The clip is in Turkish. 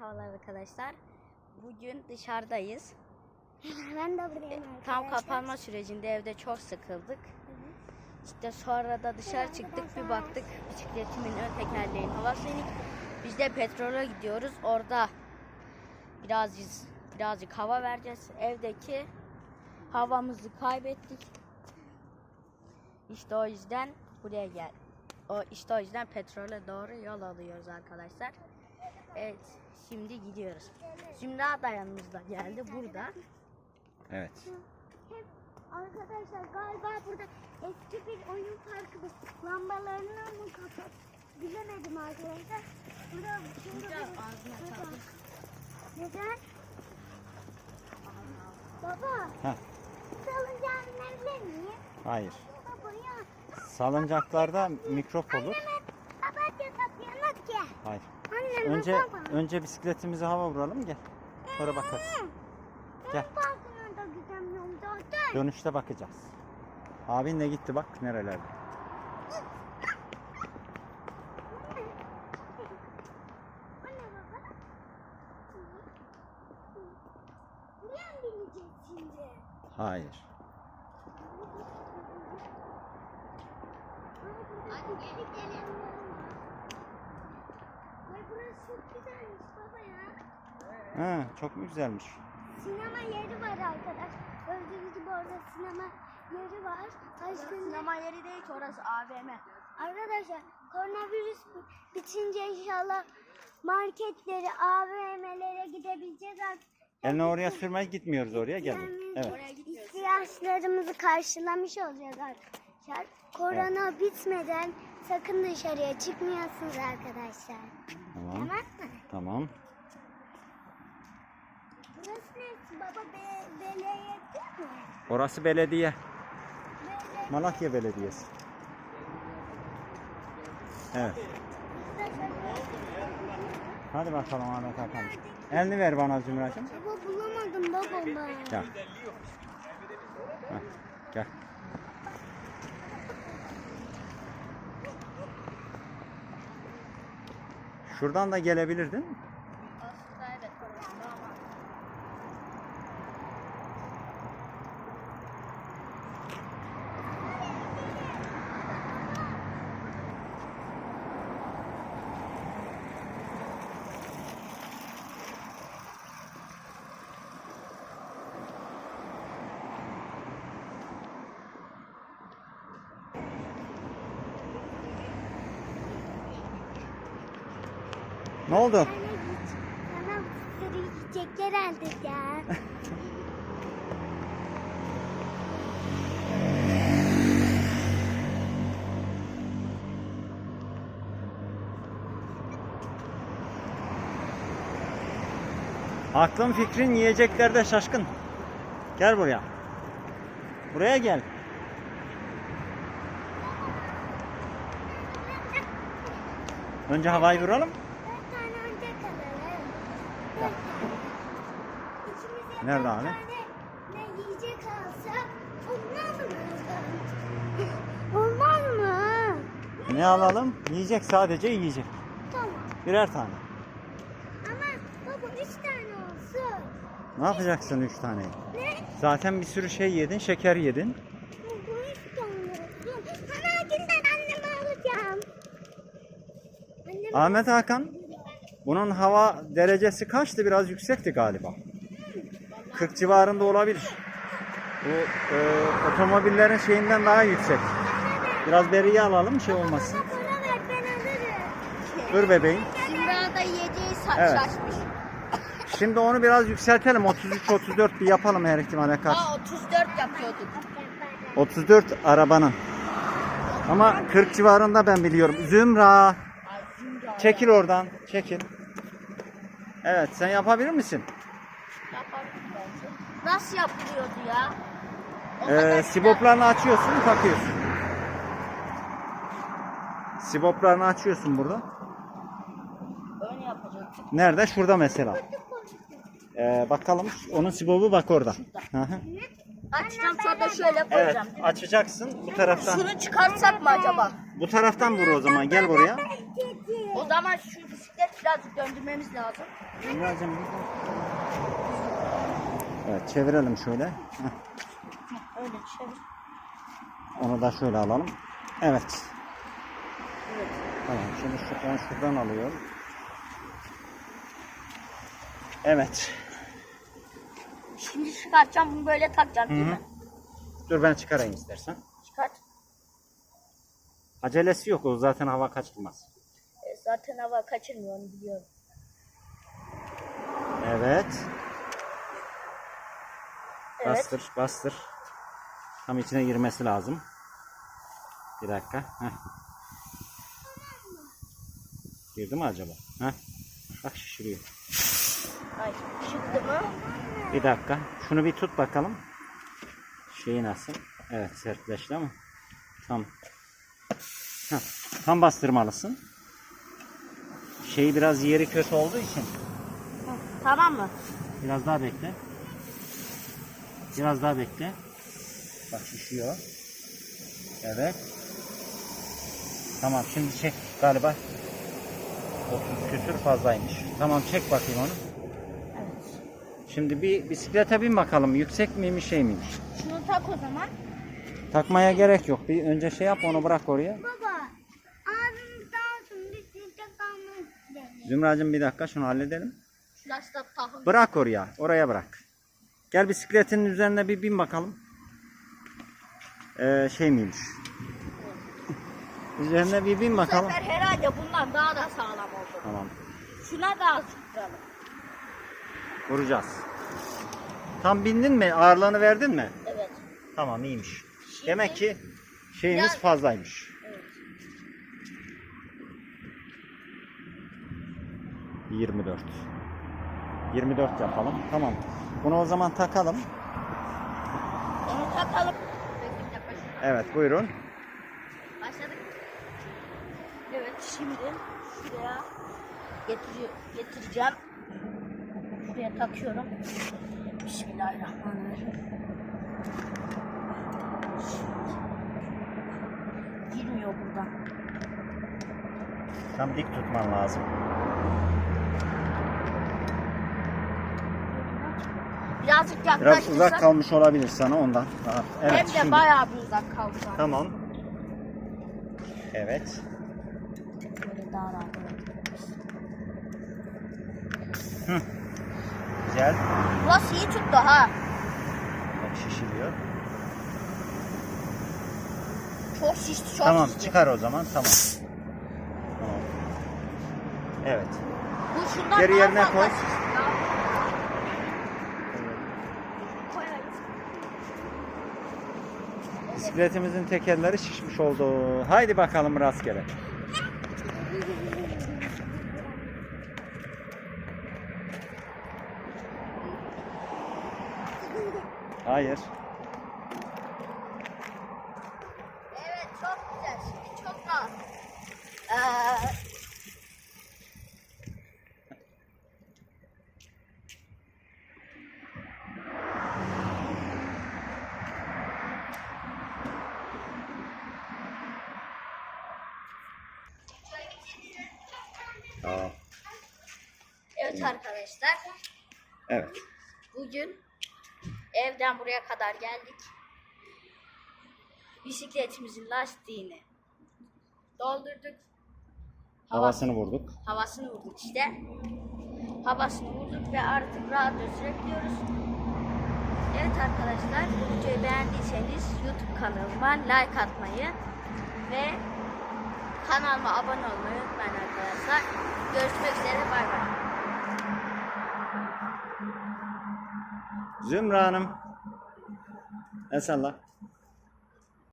Merhabalar arkadaşlar. Bugün dışarıdayız. Ben de buradayım Tam arkadaşlar. kapanma sürecinde evde çok sıkıldık. İşte sonra da dışarı çıktık bir baktık bisikletimin ön tekerleğinin havası inik. Biz de petrola gidiyoruz. Orada birazcık birazcık hava vereceğiz. Evdeki havamızı kaybettik. İşte o yüzden buraya gel. O işte o yüzden petrole doğru yol alıyoruz arkadaşlar. Evet, şimdi gidiyoruz. Zümra da yanımızda geldi burada. Evet. Hep arkadaşlar galiba burada eski bir oyun parkı bu. Lambalarını mı kapat? Bilemedim arkadaşlar. Burada şimdi bir- Baba, sağlık. Neden? Baba. Heh. Salıncağı binebilir miyim? Hayır. Baba ya. Salıncaklarda mikrop olur. Anneme papatya kapıyorlar ki. Hayır. Önce önce bisikletimizi hava vuralım gel. Sonra bakarız. Gel. Gidemiyorum zaten. Dönüşte bakacağız. Abinle gitti bak nerelerde. Hayır. Hadi geri gidelim. Ay burası çok güzelmiş baba ya. Ha, çok mu güzelmiş? Sinema yeri var arkadaş. Gördüğünüz gibi orada sinema yeri var. Aşkın Sinema yeri değil ki orası AVM. Arkadaşlar koronavirüs bitince inşallah marketlere, AVM'lere gidebileceğiz artık. Elini oraya sürmez gitmiyoruz oraya gel. Yani Evet. ihtiyaçlarımızı karşılamış olacağız arkadaşlar. Korona bitmeden sakın dışarıya çıkmayasınız arkadaşlar. Tamam. Tamam mı? Tamam. Burası neresi baba? Be belediye mi? Orası belediye. Belediye. Malatya Belediyesi. Evet. Hadi bakalım Ahmet Hakan. Elini ver bana Zümracığım. Baba bulamadım baba ben. Gel. Heh, gel. Şuradan da gelebilirdin. Aslında evet orasında ama. Ne oldu? Sana sürü yiyecekler aldık ya. Aklın fikrin yiyeceklerde şaşkın. Gel buraya. Buraya gel. Önce havayı vuralım. Dört tane önce kalalım. İkimize Nerede abi? ne yiyecek alsak olmaz mı? olmaz mı? Ne alalım? Yiyecek sadece yiyecek. Tamam. Birer tane. Ama baba üç tane olsun. Ne yapacaksın üç tane? Ne? Zaten bir sürü şey yedin, şeker yedin. Bu üç tane olsun. Hemen günden anneme alacağım. Ahmet Hakan, bunun hava derecesi kaçtı? Biraz yüksekti galiba. 40 civarında olabilir. Bu e, otomobillerin şeyinden daha yüksek. Biraz beriye alalım şey olmasın. Dur bebeğim. Zümra da yiyeceği sa- Evet. şaşmış. Şimdi onu biraz yükseltelim. 33-34 bir yapalım her ihtimale karşı. Aa 34 yapıyorduk. 34 arabanın. Ama 40 civarında ben biliyorum. Zümra. Çekil oradan. Çekil. Evet sen yapabilir misin? Yapabilir bence. Nasıl yapılıyordu ya? O Ee, kadar siboplarını açıyorsun, takıyorsun. Siboplarını açıyorsun burada. Öyle yapacaktık. Nerede? Şurada mesela. Ee, bakalım. Onun sibobu bak orada. Hı hı. Açacağım sonra da şöyle Evet, koyacağım. açacaksın bu taraftan. Şunu çıkartsak mı acaba? Bu taraftan vur o zaman. Gel buraya. O zaman şu bisiklet birazcık döndürmemiz lazım. Zümracığım bir Evet çevirelim şöyle. Heh, Öyle çevir. Onu da şöyle alalım. Evet. Evet. Tamam şimdi şuradan şuradan alıyorum. Evet. Şimdi çıkartacağım bunu böyle takacağım değil Hı hı. mi? Dur ben çıkarayım istersen. Çıkart. Acelesi yok o zaten hava kaçırmaz. Zaten hava kaçırmıyor onu biliyorum. Evet. Evet. Bastır, bastır. Tam içine girmesi lazım. Bir dakika. Heh. Girdi mi acaba? Heh. Bak şişiriyor. Ay çıktı mı? Bir dakika. Şunu bir tut bakalım. Şeyi nasıl? Evet sertleşti ama. Tam. Heh. Tam bastırmalısın. Şeyi biraz yeri kötü olduğu için. Hı, Tamam mı? Biraz daha bekle. Biraz daha bekle. Bak şişiyor. Evet. Tamam şimdi çek galiba. 30 küsür fazlaymış. Tamam çek bakayım onu. Evet. Şimdi bir bisiklete bin bakalım. Yüksek miymiş şey miymiş? Şunu tak o zaman. Takmaya gerek yok. Bir önce şey yap onu bırak oraya. İstedi. Zümracığım bir dakika şunu halledelim. Bırak oraya. Oraya bırak. Gel bisikletin üzerine bir bin bakalım. Ee, şey miymiş? Üzerine bir bin Bu bakalım. sefer herhalde bundan daha da sağlam oldu. Tamam. Şuna da sıktıralım. Vuracağız. Tam bindin mi? Ağırlığını verdin mi? Evet. Tamam iyiymiş. Şimdi- Demek ki şeyimiz Biraz- fazlaymış. 24. 24 yapalım. Tamam. Bunu o zaman takalım. Onu takalım. Evet buyurun. Başladık. Evet şimdi şuraya getiriyor, getireceğim. Şuraya takıyorum. Bismillahirrahmanirrahim. Girmiyor buradan. Tam dik tutman lazım. Birazcık Biraz uzak kalmış olabilir sana ondan. Evet Hem de şimdi. bayağı bir uzak kaldı zaten. Tamam. Evet. Böyle daha rahat edebiliriz. Güzel. Burası iyi tuttu ha. Bak şişiriyor. Çok şişti çok Tamam şişti. çıkar o zaman. Tamam. Tamam. Evet. Bu şundan Geri daha yerine fazla koy. şişti ya. Koyarız. Bisikletimizin tekerleri şişmiş oldu. Haydi bakalım rastgele. Hayır. Evet çok güzel. Şimdi çok rahat. Ee, Tamam. Evet arkadaşlar. Evet. Bugün evden buraya kadar geldik. Bisikletimizin lastiğini doldurduk. Havasını vurduk. havasını vurduk işte. Havasını vurduk ve artık rahatça sürebiliyoruz. Evet arkadaşlar bu videoyu beğendiyseniz YouTube kanalıma like atmayı ve kanalıma abone olmayı unutmayın arkadaşlar. Görüşmek üzere bay bay. Zümra Hanım. Salla.